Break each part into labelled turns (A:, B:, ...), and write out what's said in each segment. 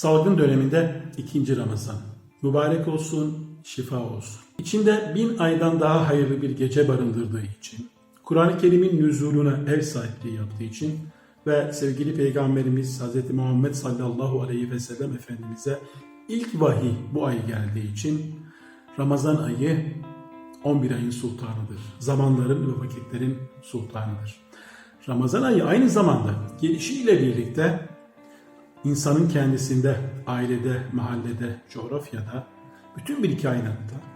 A: Salgın döneminde ikinci Ramazan. Mübarek olsun, şifa olsun. İçinde bin aydan daha hayırlı bir gece barındırdığı için, Kur'an-ı Kerim'in nüzuluna ev sahipliği yaptığı için ve sevgili Peygamberimiz Hz. Muhammed sallallahu aleyhi ve sellem Efendimiz'e ilk vahiy bu ay geldiği için Ramazan ayı 11 ayın sultanıdır. Zamanların ve vakitlerin sultanıdır. Ramazan ayı aynı zamanda gelişiyle birlikte insanın kendisinde, ailede, mahallede, coğrafyada, bütün bir kainatta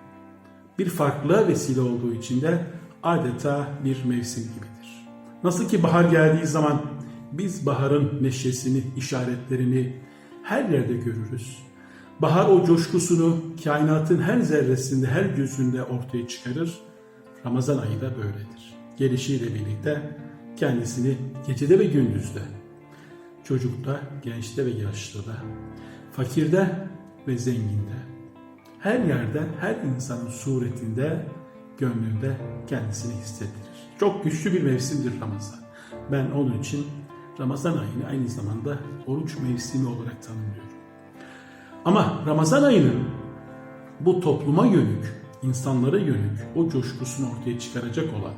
A: bir farklılığa vesile olduğu için de adeta bir mevsim gibidir. Nasıl ki bahar geldiği zaman biz baharın neşesini, işaretlerini her yerde görürüz. Bahar o coşkusunu kainatın her zerresinde, her gözünde ortaya çıkarır. Ramazan ayı da böyledir. Gelişiyle birlikte kendisini gecede ve gündüzde, çocukta, gençte ve yaşlıda, fakirde ve zenginde, her yerde, her insanın suretinde, gönlünde kendisini hissettirir. Çok güçlü bir mevsimdir Ramazan. Ben onun için Ramazan ayını aynı zamanda oruç mevsimi olarak tanımlıyorum. Ama Ramazan ayının bu topluma yönük, insanlara yönük o coşkusunu ortaya çıkaracak olan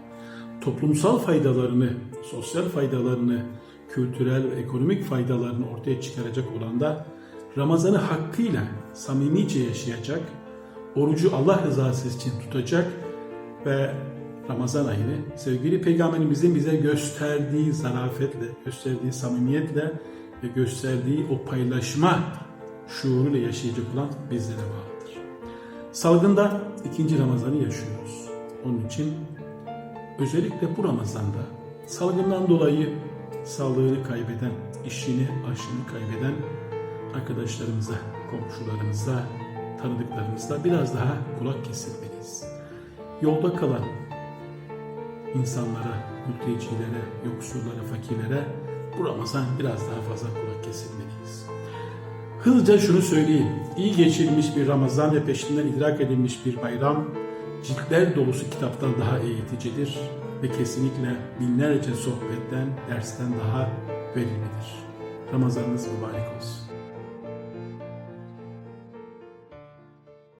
A: toplumsal faydalarını, sosyal faydalarını, kültürel ve ekonomik faydalarını ortaya çıkaracak olan da Ramazan'ı hakkıyla samimice yaşayacak, orucu Allah rızası için tutacak ve Ramazan ayını sevgili Peygamberimizin bize gösterdiği zarafetle, gösterdiği samimiyetle ve gösterdiği o paylaşma şuuruyla yaşayacak olan bizlere bağlıdır. Salgında ikinci Ramazan'ı yaşıyoruz. Onun için özellikle bu Ramazan'da salgından dolayı sağlığını kaybeden, işini, aşını kaybeden arkadaşlarımıza, komşularımıza, tanıdıklarımıza biraz daha kulak kesilmeliyiz. Yolda kalan insanlara, mültecilere, yoksullara, fakirlere bu Ramazan biraz daha fazla kulak kesilmeliyiz. Hızlıca şunu söyleyeyim. İyi geçirilmiş bir Ramazan ve peşinden idrak edilmiş bir bayram ciltler dolusu kitaptan daha eğiticidir ve kesinlikle binlerce sohbetten, dersten daha verimlidir. Ramazanınız mübarek olsun.